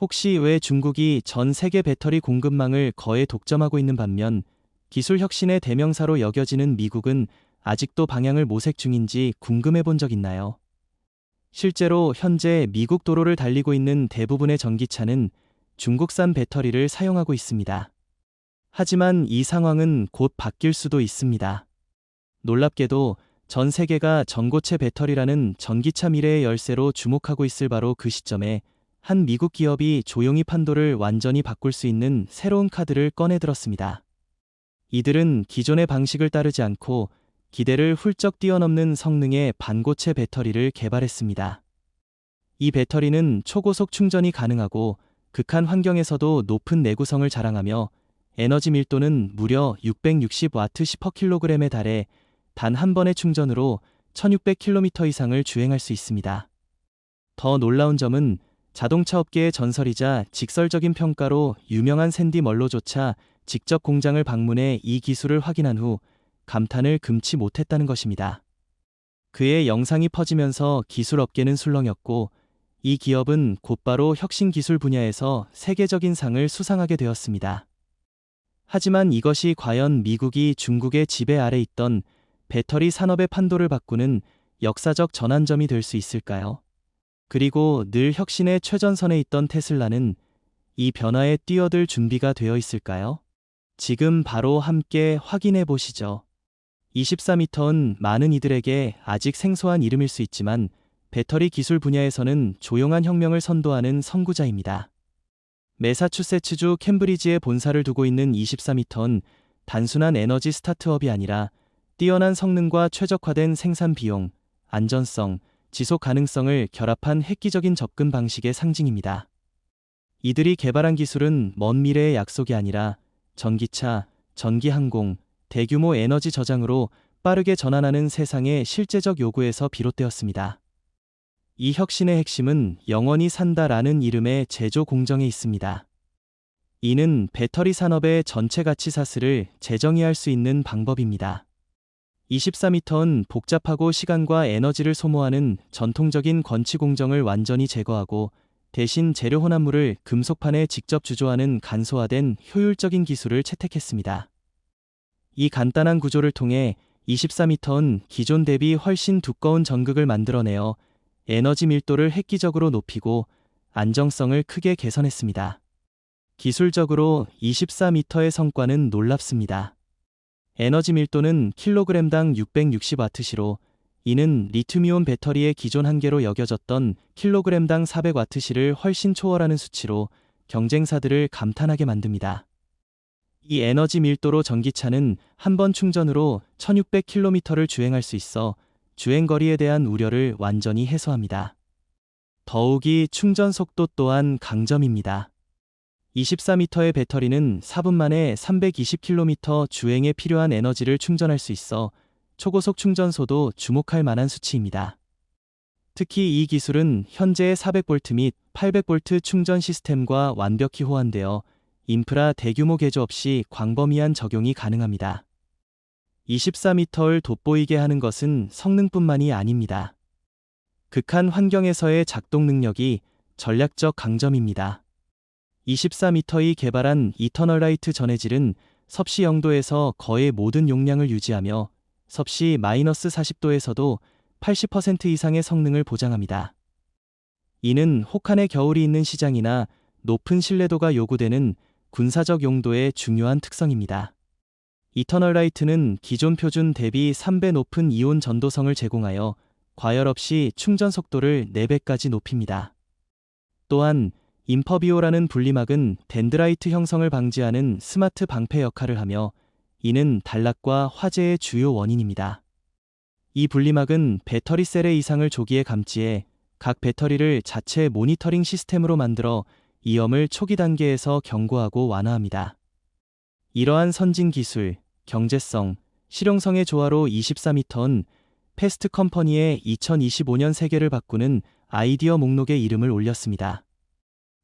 혹시 왜 중국이 전 세계 배터리 공급망을 거의 독점하고 있는 반면 기술 혁신의 대명사로 여겨지는 미국은 아직도 방향을 모색 중인지 궁금해 본 적 있나요? 실제로 현재 미국 도로를 달리고 있는 대부분의 전기차는 중국산 배터리를 사용하고 있습니다. 하지만 이 상황은 곧 바뀔 수도 있습니다. 놀랍게도 전 세계가 전고체 배터리라는 전기차 미래의 열쇠로 주목하고 있을 바로 그 시점에 한 미국 기업이 조용히 판도를 완전히 바꿀 수 있는 새로운 카드를 꺼내들었습니다. 이들은 기존의 방식을 따르지 않고 기대를 훌쩍 뛰어넘는 성능의 반고체 배터리를 개발했습니다. 이 배터리는 초고속 충전이 가능하고 극한 환경에서도 높은 내구성을 자랑하며 에너지 밀도는 무려 660W 10kg에 달해 단 한 번의 충전으로 1600km 이상을 주행할 수 있습니다. 더 놀라운 점은 자동차 업계의 전설이자 직설적인 평가로 유명한 샌디 멀로조차 직접 공장을 방문해 이 기술을 확인한 후 감탄을 금치 못했다는 것입니다. 그의 영상이 퍼지면서 기술 업계는 술렁였고 이 기업은 곧바로 혁신 기술 분야에서 세계적인 상을 수상하게 되었습니다. 하지만 이것이 과연 미국이 중국의 지배 아래 있던 배터리 산업의 판도를 바꾸는 역사적 전환점이 될 수 있을까요? 그리고 늘 혁신의 최전선에 있던 테슬라는 이 변화에 뛰어들 준비가 되어 있을까요? 지금 바로 함께 확인해 보시죠. 24m은 많은 이들에게 아직 생소한 이름일 수 있지만 배터리 기술 분야에서는 조용한 혁명을 선도하는 선구자입니다. 메사추세츠주 캠브리지에 본사를 두고 있는 24m는 단순한 에너지 스타트업이 아니라 뛰어난 성능과 최적화된 생산 비용, 안전성, 지속 가능성을 결합한 획기적인 접근 방식의 상징입니다. 이들이 개발한 기술은 먼 미래의 약속이 아니라 전기차, 전기항공, 대규모 에너지 저장으로 빠르게 전환하는 세상의 실제적 요구에서 비롯되었습니다. 이 혁신의 핵심은 영원히 산다라는 이름의 제조 공정에 있습니다. 이는 배터리 산업의 전체 가치 사슬을 재정의할 수 있는 방법입니다. 24m는 복잡하고 시간과 에너지를 소모하는 전통적인 건치 공정을 완전히 제거하고 대신 재료 혼합물을 금속판에 직접 주조하는 간소화된 효율적인 기술을 채택했습니다. 이 간단한 구조를 통해 24m는 기존 대비 훨씬 두꺼운 전극을 만들어내어 에너지 밀도를 획기적으로 높이고 안정성을 크게 개선했습니다. 기술적으로 24m의 성과는 놀랍습니다. 에너지 밀도는 킬로그램당 660W시로 이는 리튬이온 배터리의 기존 한계로 여겨졌던 킬로그램당 400W시를 훨씬 초월하는 수치로 경쟁사들을 감탄하게 만듭니다. 이 에너지 밀도로 전기차는 한 번 충전으로 1600km를 주행할 수 있어 주행거리에 대한 우려를 완전히 해소합니다. 더욱이 충전 속도 또한 강점입니다. 24m의 배터리는 4분 만에 320km 주행에 필요한 에너지를 충전할 수 있어 초고속 충전소도 주목할 만한 수치입니다. 특히 이 기술은 현재의 400V 및 800V 충전 시스템과 완벽히 호환되어 인프라 대규모 개조 없이 광범위한 적용이 가능합니다. 24m를 돋보이게 하는 것은 성능뿐만이 아닙니다. 극한 환경에서의 작동 능력이 전략적 강점입니다. 24m의 개발한 이터널라이트 전해질은 섭씨 0도에서 거의 모든 용량을 유지하며 섭씨 마이너스 40도에서도 80% 이상의 성능을 보장합니다. 이는 혹한의 겨울이 있는 시장이나 높은 신뢰도가 요구되는 군사적 용도의 중요한 특성입니다. 이터널 라이트는 기존 표준 대비 3배 높은 이온 전도성을 제공하여 과열 없이 충전 속도를 4배까지 높입니다. 또한 인퍼비오라는 분리막은 덴드라이트 형성을 방지하는 스마트 방패 역할을 하며 이는 단락과 화재의 주요 원인입니다. 이 분리막은 배터리 셀의 이상을 조기에 감지해 각 배터리를 자체 모니터링 시스템으로 만들어 이염을 초기 단계에서 경고하고 완화합니다. 이러한 선진 기술, 경제성, 실용성의 조화로 24m는 패스트 컴퍼니의 2025년 세계를 바꾸는 아이디어 목록에 이름을 올렸습니다.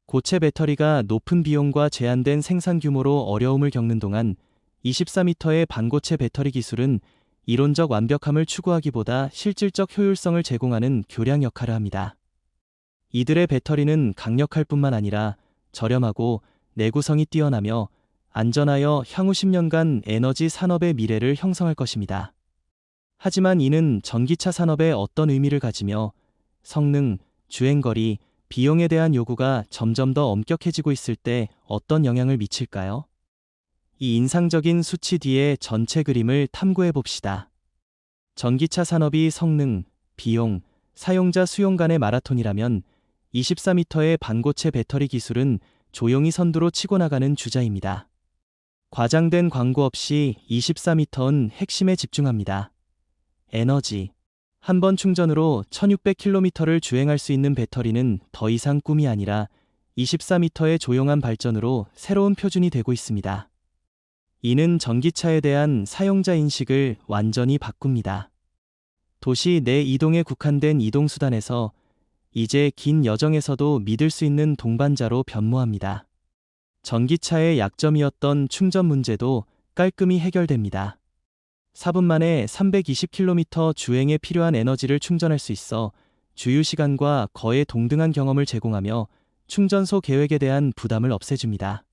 고체 배터리가 높은 비용과 제한된 생산 규모로 어려움을 겪는 동안 24m의 반고체 배터리 기술은 이론적 완벽함을 추구하기보다 실질적 효율성을 제공하는 교량 역할을 합니다. 이들의 배터리는 강력할 뿐만 아니라 저렴하고 내구성이 뛰어나며 안전하여 향후 10년간 에너지 산업의 미래를 형성할 것입니다. 하지만 이는 전기차 산업에 어떤 의미를 가지며 성능, 주행거리, 비용에 대한 요구가 점점 더 엄격해지고 있을 때 어떤 영향을 미칠까요? 이 인상적인 수치 뒤의 전체 그림을 탐구해 봅시다. 전기차 산업이 성능, 비용, 사용자 수용 간의 마라톤이라면 24m의 반고체 배터리 기술은 조용히 선두로 치고 나가는 주자입니다. 과장된 광고 없이 24m는 핵심에 집중합니다. 에너지. 한 번 충전으로 1600km를 주행할 수 있는 배터리는 더 이상 꿈이 아니라 24m의 조용한 발전으로 새로운 표준이 되고 있습니다. 이는 전기차에 대한 사용자 인식을 완전히 바꿉니다. 도시 내 이동에 국한된 이동수단에서 이제 긴 여정에서도 믿을 수 있는 동반자로 변모합니다. 전기차의 약점이었던 충전 문제도 깔끔히 해결됩니다. 4분 만에 320km 주행에 필요한 에너지를 충전할 수 있어 주유 시간과 거의 동등한 경험을 제공하며 충전소 계획에 대한 부담을 없애줍니다.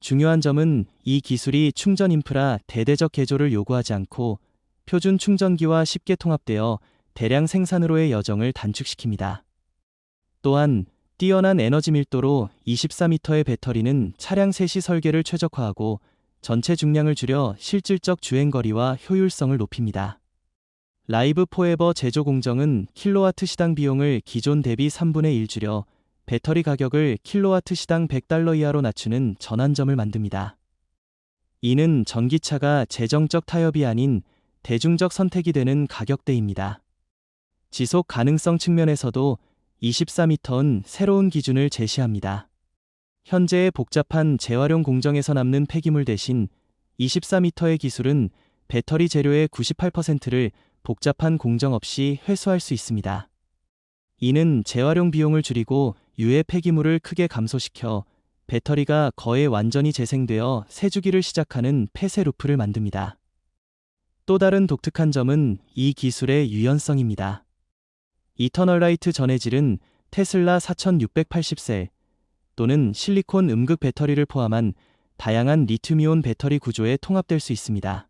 중요한 점은 이 기술이 충전 인프라 대대적 개조를 요구하지 않고 표준 충전기와 쉽게 통합되어 대량 생산으로의 여정을 단축시킵니다. 또한 뛰어난 에너지 밀도로 24m의 배터리는 차량 셋이 설계를 최적화하고 전체 중량을 줄여 실질적 주행거리와 효율성을 높입니다. 라이브 포에버 제조 공정은 킬로와트 시당 비용을 기존 대비 3분의 1 줄여 배터리 가격을 킬로와트 시당 100달러 이하로 낮추는 전환점을 만듭니다. 이는 전기차가 재정적 타협이 아닌 대중적 선택이 되는 가격대입니다. 지속 가능성 측면에서도 24m는 새로운 기준을 제시합니다. 현재의 복잡한 재활용 공정에서 남는 폐기물 대신 24m의 기술은 배터리 재료의 98%를 복잡한 공정 없이 회수할 수 있습니다. 이는 재활용 비용을 줄이고 유해 폐기물을 크게 감소시켜 배터리가 거의 완전히 재생되어 새 주기를 시작하는 폐쇄 루프를 만듭니다. 또 다른 독특한 점은 이 기술의 유연성입니다. 이터널라이트 전해질은 테슬라 4680셀 또는 실리콘 음극 배터리를 포함한 다양한 리튬이온 배터리 구조에 통합될 수 있습니다.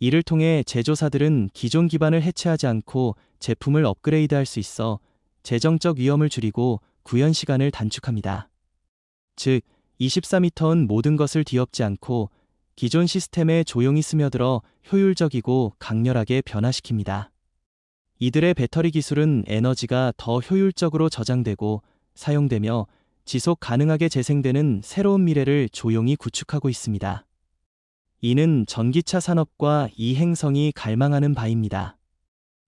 이를 통해 제조사들은 기존 기반을 해체하지 않고 제품을 업그레이드할 수 있어 재정적 위험을 줄이고 구현 시간을 단축합니다. 즉, 24m는 모든 것을 뒤엎지 않고 기존 시스템에 조용히 스며들어 효율적이고 강렬하게 변화시킵니다. 이들의 배터리 기술은 에너지가 더 효율적으로 저장되고 사용되며 지속 가능하게 재생되는 새로운 미래를 조용히 구축하고 있습니다. 이는 전기차 산업과 이 행성이 갈망하는 바입니다.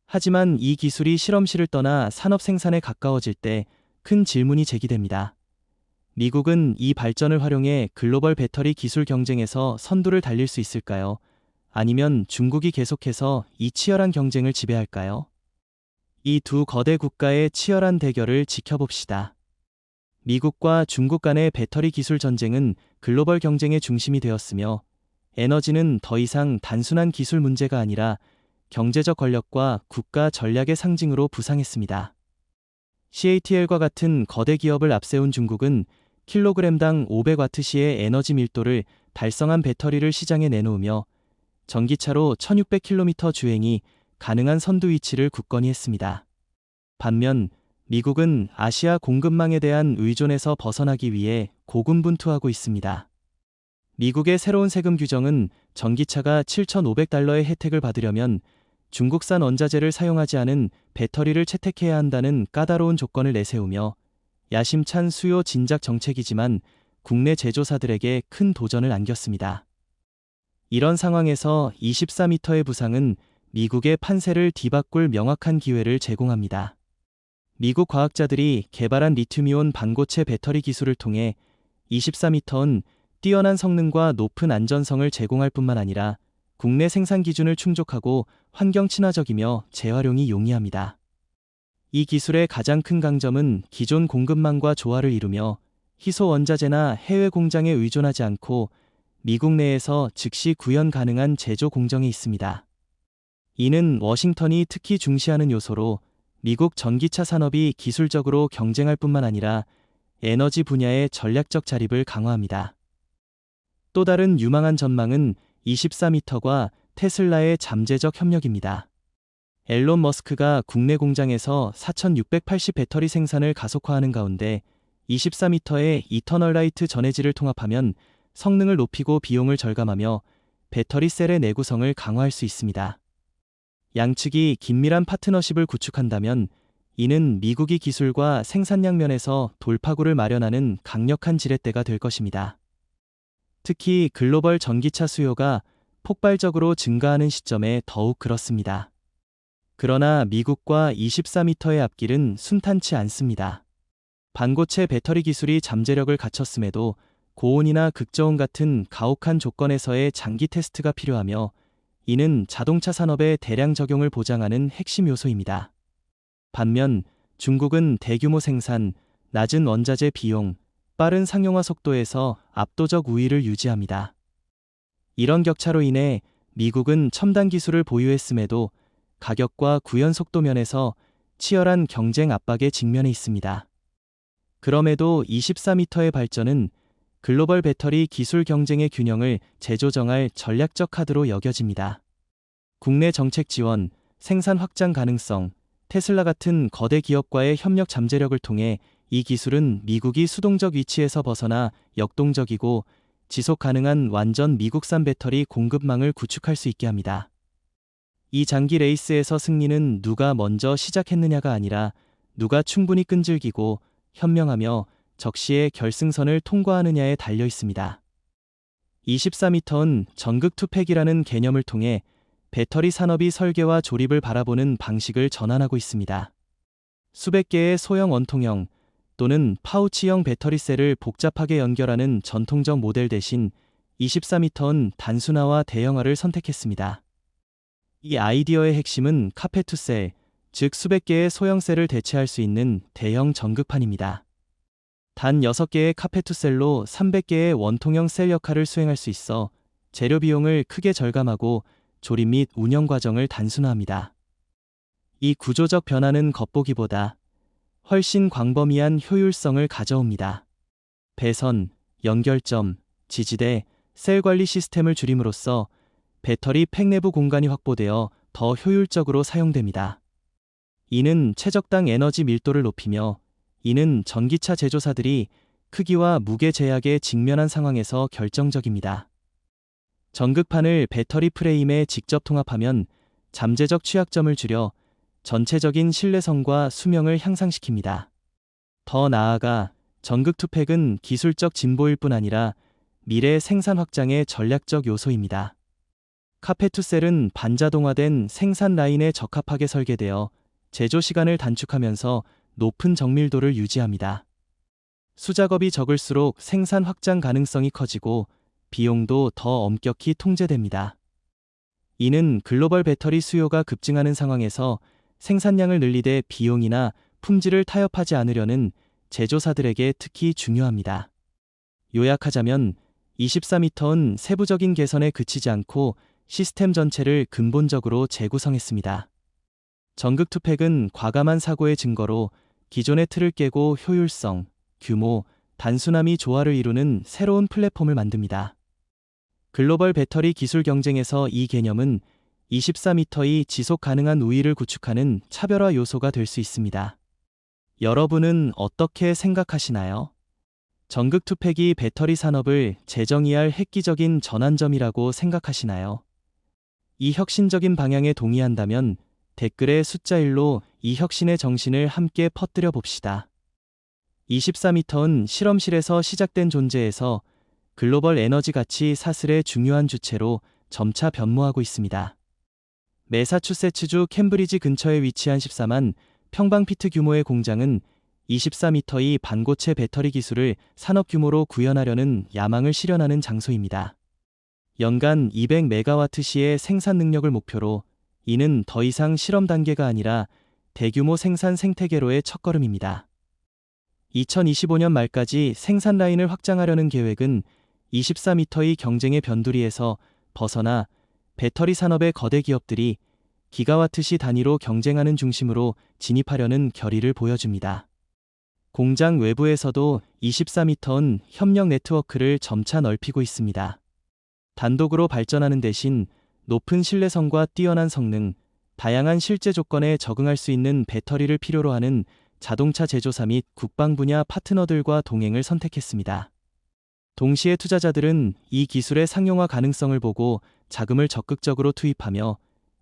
하지만 이 기술이 실험실을 떠나 산업 생산에 가까워질 때 큰 질문이 제기됩니다. 미국은 이 발전을 활용해 글로벌 배터리 기술 경쟁에서 선두를 달릴 수 있을까요? 아니면 중국이 계속해서 이 치열한 경쟁을 지배할까요? 이 두 거대 국가의 치열한 대결을 지켜봅시다. 미국과 중국 간의 배터리 기술 전쟁은 글로벌 경쟁의 중심이 되었으며 에너지는 더 이상 단순한 기술 문제가 아니라 경제적 권력과 국가 전략의 상징으로 부상했습니다. CATL과 같은 거대 기업을 앞세운 중국은 킬로그램당 500와트시의 에너지 밀도를 달성한 배터리를 시장에 내놓으며 전기차로 1600km 주행이 가능한 선두 위치를 굳건히 했습니다. 반면 미국은 아시아 공급망에 대한 의존에서 벗어나기 위해 고군분투하고 있습니다. 미국의 새로운 세금 규정은 전기차가 7,500달러의 혜택을 받으려면 중국산 원자재를 사용하지 않은 배터리를 채택해야 한다는 까다로운 조건을 내세우며 야심찬 수요 진작 정책이지만 국내 제조사들에게 큰 도전을 안겼습니다. 이런 상황에서 24m의 부상은 미국의 판세를 뒤바꿀 명확한 기회를 제공합니다. 미국 과학자들이 개발한 리튬이온 반고체 배터리 기술을 통해 24m는 뛰어난 성능과 높은 안전성을 제공할 뿐만 아니라 국내 생산 기준을 충족하고 환경 친화적이며 재활용이 용이합니다. 이 기술의 가장 큰 강점은 기존 공급망과 조화를 이루며 희소 원자재나 해외 공장에 의존하지 않고 미국 내에서 즉시 구현 가능한 제조 공정에 있습니다. 이는 워싱턴이 특히 중시하는 요소로 미국 전기차 산업이 기술적으로 경쟁할 뿐만 아니라 에너지 분야의 전략적 자립을 강화합니다. 또 다른 유망한 전망은 24m과 테슬라의 잠재적 협력입니다. 앨런 머스크가 국내 공장에서 4680 배터리 생산을 가속화하는 가운데 24m의 이터널 라이트 전해질을 통합하면 성능을 높이고 비용을 절감하며 배터리 셀의 내구성을 강화할 수 있습니다. 양측이 긴밀한 파트너십을 구축한다면 이는 미국이 기술과 생산량 면에서 돌파구를 마련하는 강력한 지렛대가 될 것입니다. 특히 글로벌 전기차 수요가 폭발적으로 증가하는 시점에 더욱 그렇습니다. 그러나 미국과 24m의 앞길은 순탄치 않습니다. 반고체 배터리 기술이 잠재력을 갖췄음에도 고온이나 극저온 같은 가혹한 조건에서의 장기 테스트가 필요하며 이는 자동차 산업의 대량 적용을 보장하는 핵심 요소입니다. 반면 중국은 대규모 생산, 낮은 원자재 비용, 빠른 상용화 속도에서 압도적 우위를 유지합니다. 이런 격차로 인해 미국은 첨단 기술을 보유했음에도 가격과 구현 속도 면에서 치열한 경쟁 압박에 직면해 있습니다. 그럼에도 24m의 발전은 글로벌 배터리 기술 경쟁의 균형을 재조정할 전략적 카드로 여겨집니다. 국내 정책 지원, 생산 확장 가능성, 테슬라 같은 거대 기업과의 협력 잠재력을 통해 이 기술은 미국이 수동적 위치에서 벗어나 역동적이고 지속 가능한 완전 미국산 배터리 공급망을 구축할 수 있게 합니다. 이 장기 레이스에서 승리는 누가 먼저 시작했느냐가 아니라 누가 충분히 끈질기고 현명하며 적시의 결승선을 통과하느냐에 달려 있습니다. 24m는 전극 투팩이라는 개념을 통해 배터리 산업이 설계와 조립을 바라보는 방식을 전환하고 있습니다. 수백 개의 소형 원통형 또는 파우치형 배터리 셀을 복잡하게 연결하는 전통적 모델 대신 24m는 단순화와 대형화를 선택했습니다. 이 아이디어의 핵심은 카페투셀, 즉 수백 개의 소형 셀을 대체할 수 있는 대형 전극판입니다. 단 6개의 카페투셀로 300개의 원통형 셀 역할을 수행할 수 있어 재료 비용을 크게 절감하고 조립 및 운영 과정을 단순화합니다. 이 구조적 변화는 겉보기보다 훨씬 광범위한 효율성을 가져옵니다. 배선, 연결점, 지지대, 셀 관리 시스템을 줄임으로써 배터리 팩 내부 공간이 확보되어 더 효율적으로 사용됩니다. 이는 최적당 에너지 밀도를 높이며 이는 전기차 제조사들이 크기와 무게 제약에 직면한 상황에서 결정적입니다. 전극판을 배터리 프레임에 직접 통합하면 잠재적 취약점을 줄여 전체적인 신뢰성과 수명을 향상시킵니다. 더 나아가 전극 투팩은 기술적 진보일 뿐 아니라 미래 생산 확장의 전략적 요소입니다. 카페투셀은 반자동화된 생산 라인에 적합하게 설계되어 제조 시간을 단축하면서 높은 정밀도를 유지합니다. 수작업이 적을수록 생산 확장 가능성이 커지고 비용도 더 엄격히 통제됩니다. 이는 글로벌 배터리 수요가 급증하는 상황에서 생산량을 늘리되 비용이나 품질을 타협하지 않으려는 제조사들에게 특히 중요합니다. 요약하자면 24m는 세부적인 개선에 그치지 않고 시스템 전체를 근본적으로 재구성했습니다. 전극 투팩은 과감한 사고의 증거로 기존의 틀을 깨고 효율성, 규모, 단순함이 조화를 이루는 새로운 플랫폼을 만듭니다. 글로벌 배터리 기술 경쟁에서 이 개념은 24m의 지속 가능한 우위를 구축하는 차별화 요소가 될 수 있습니다. 여러분은 어떻게 생각하시나요? 전극 투팩이 배터리 산업을 재정의할 획기적인 전환점이라고 생각하시나요? 이 혁신적인 방향에 동의한다면 댓글에 숫자 1로 이 혁신의 정신을 함께 퍼뜨려 봅시다. 24m는 실험실에서 시작된 존재에서 글로벌 에너지 가치 사슬의 중요한 주체로 점차 변모하고 있습니다. 매사추세츠주 캠브리지 근처에 위치한 14만 평방피트 규모의 공장은 24m의 반고체 배터리 기술을 산업 규모로 구현하려는 야망을 실현하는 장소입니다. 연간 200메가와트시의 생산 능력을 목표로 이는 더 이상 실험 단계가 아니라 대규모 생산 생태계로의 첫걸음입니다. 2025년 말까지 생산 라인을 확장하려는 계획은 24m의 경쟁의 변두리에서 벗어나 배터리 산업의 거대 기업들이 기가와트시 단위로 경쟁하는 중심으로 진입하려는 결의를 보여줍니다. 공장 외부에서도 24m은 협력 네트워크를 점차 넓히고 있습니다. 단독으로 발전하는 대신 높은 신뢰성과 뛰어난 성능, 다양한 실제 조건에 적응할 수 있는 배터리를 필요로 하는 자동차 제조사 및 국방 분야 파트너들과 동행을 선택했습니다. 동시에 투자자들은 이 기술의 상용화 가능성을 보고 자금을 적극적으로 투입하며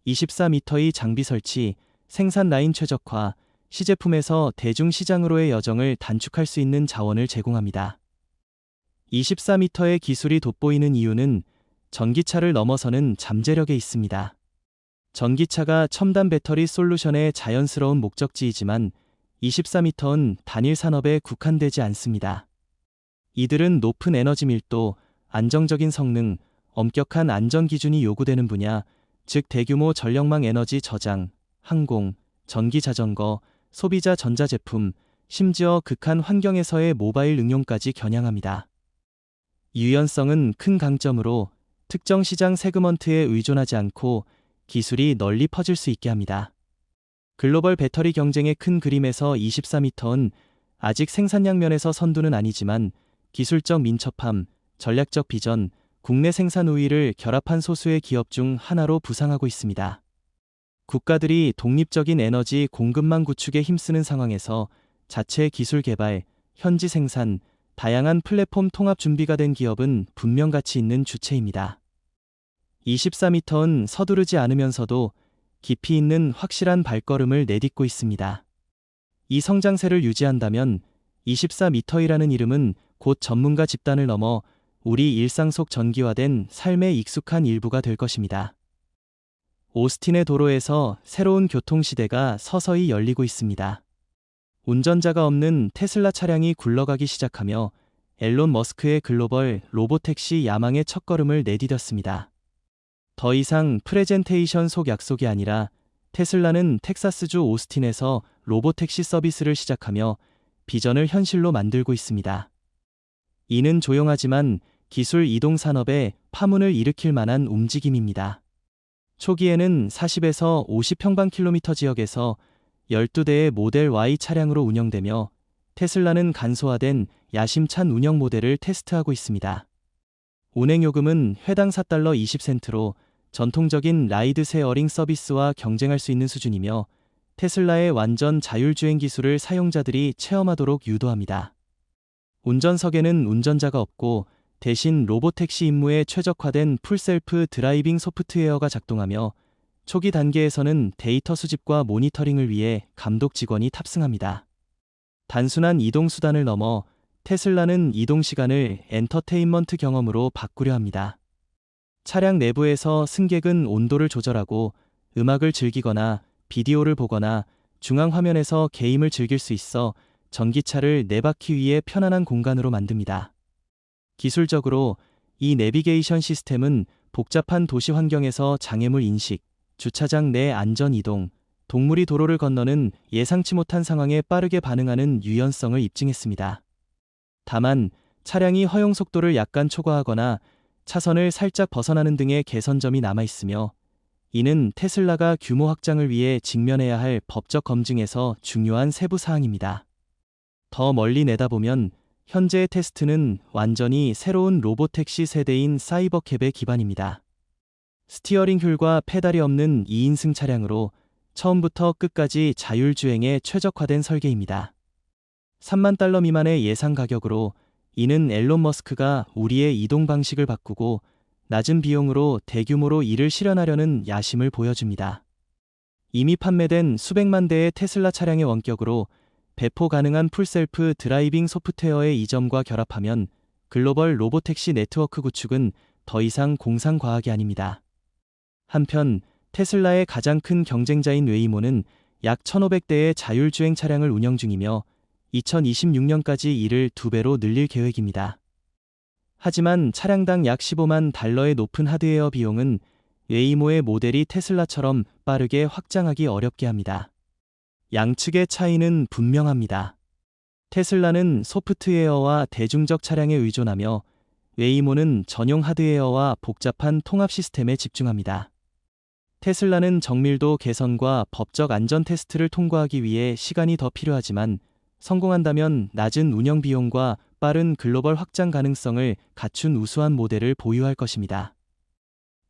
24m의 장비 설치, 생산 라인 최적화, 시제품에서 대중 시장으로의 여정을 단축할 수 있는 자원을 제공합니다. 24m의 기술이 돋보이는 이유는 전기차를 넘어서는 잠재력에 있습니다. 전기차가 첨단 배터리 솔루션의 자연스러운 목적지이지만 24m는 단일 산업에 국한되지 않습니다. 이들은 높은 에너지 밀도, 안정적인 성능, 엄격한 안전 기준이 요구되는 분야, 즉 대규모 전력망 에너지 저장, 항공, 전기 자전거, 소비자 전자제품, 심지어 극한 환경에서의 모바일 응용까지 겨냥합니다. 유연성은 큰 강점으로 특정 시장 세그먼트에 의존하지 않고 기술이 널리 퍼질 수 있게 합니다. 글로벌 배터리 경쟁의 큰 그림에서 24m는 아직 생산량 면에서 선두는 아니지만 기술적 민첩함, 전략적 비전, 국내 생산 우위를 결합한 소수의 기업 중 하나로 부상하고 있습니다. 국가들이 독립적인 에너지 공급망 구축에 힘쓰는 상황에서 자체 기술 개발, 현지 생산, 다양한 플랫폼 통합 준비가 된 기업은 분명 가치 있는 주체입니다. 24m는 서두르지 않으면서도 깊이 있는 확실한 발걸음을 내딛고 있습니다. 이 성장세를 유지한다면 24m이라는 이름은 곧 전문가 집단을 넘어 우리 일상 속 전기화된 삶의 익숙한 일부가 될 것입니다. 오스틴의 도로에서 새로운 교통시대가 서서히 열리고 있습니다. 운전자가 없는 테슬라 차량이 굴러가기 시작하며 앨론 머스크의 글로벌 로보택시 야망의 첫걸음을 내디뎠습니다. 더 이상 프레젠테이션 속 약속이 아니라 테슬라는 텍사스주 오스틴에서 로보택시 서비스를 시작하며 비전을 현실로 만들고 있습니다. 이는 조용하지만 기술 이동 산업에 파문을 일으킬 만한 움직임입니다. 초기에는 40에서 50평방킬로미터 지역에서 12대의 모델 Y 차량으로 운영되며 테슬라는 간소화된 야심찬 운영 모델을 테스트하고 있습니다. 운행요금은 회당 4달러 20센트로 전통적인 라이드 쉐어링 서비스와 경쟁할 수 있는 수준이며 테슬라의 완전 자율주행 기술을 사용자들이 체험하도록 유도합니다. 운전석에는 운전자가 없고 대신 로보택시 임무에 최적화된 풀셀프 드라이빙 소프트웨어가 작동하며 초기 단계에서는 데이터 수집과 모니터링을 위해 감독 직원이 탑승합니다. 단순한 이동 수단을 넘어 테슬라는 이동 시간을 엔터테인먼트 경험으로 바꾸려 합니다. 차량 내부에서 승객은 온도를 조절하고 음악을 즐기거나 비디오를 보거나 중앙 화면에서 게임을 즐길 수 있어 전기차를 네 바퀴 위에 편안한 공간으로 만듭니다. 기술적으로 이 내비게이션 시스템은 복잡한 도시 환경에서 장애물 인식, 주차장 내 안전 이동, 동물이 도로를 건너는 예상치 못한 상황에 빠르게 반응하는 유연성을 입증했습니다. 다만 차량이 허용 속도를 약간 초과하거나 차선을 살짝 벗어나는 등의 개선점이 남아 있으며 이는 테슬라가 규모 확장을 위해 직면해야 할 법적 검증에서 중요한 세부 사항입니다. 더 멀리 내다보면 현재의 테스트는 완전히 새로운 로보택시 세대인 사이버캡의 기반입니다. 스티어링 휠과 페달이 없는 2인승 차량으로 처음부터 끝까지 자율주행에 최적화된 설계입니다. 3만 달러 미만의 예상 가격으로 이는 앨런 머스크가 우리의 이동 방식을 바꾸고 낮은 비용으로 대규모로 이를 실현하려는 야심을 보여줍니다. 이미 판매된 수백만 대의 테슬라 차량의 원격으로 배포 가능한 풀셀프 드라이빙 소프트웨어의 이점과 결합하면 글로벌 로보택시 네트워크 구축은 더 이상 공상과학이 아닙니다. 한편 테슬라의 가장 큰 경쟁자인 웨이모는 약 1,500대의 자율주행 차량을 운영 중이며 2026년까지 이를 두 배로 늘릴 계획입니다. 하지만 차량당 약 15만 달러의 높은 하드웨어 비용은 웨이모의 모델이 테슬라처럼 빠르게 확장하기 어렵게 합니다. 양측의 차이는 분명합니다. 테슬라는 소프트웨어와 대중적 차량에 의존하며 웨이모는 전용 하드웨어와 복잡한 통합 시스템에 집중합니다. 테슬라는 정밀도 개선과 법적 안전 테스트를 통과하기 위해 시간이 더 필요하지만 성공한다면 낮은 운영 비용과 빠른 글로벌 확장 가능성을 갖춘 우수한 모델을 보유할 것입니다.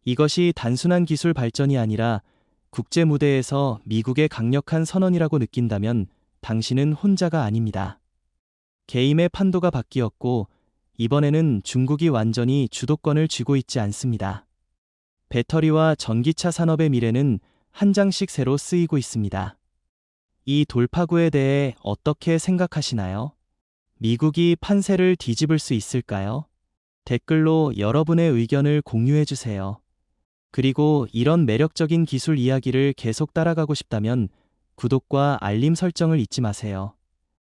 이것이 단순한 기술 발전이 아니라 국제 무대에서 미국의 강력한 선언이라고 느낀다면 당신은 혼자가 아닙니다. 개임의 판도가 바뀌었고 이번에는 중국이 완전히 주도권을 쥐고 있지 않습니다. 배터리와 전기차 산업의 미래는 한 장씩 새로 쓰이고 있습니다. 이 돌파구에 대해 어떻게 생각하시나요? 미국이 판세를 뒤집을 수 있을까요? 댓글로 여러분의 의견을 공유해 주세요. 그리고 이런 매력적인 기술 이야기를 계속 따라가고 싶다면 구독과 알림 설정을 잊지 마세요.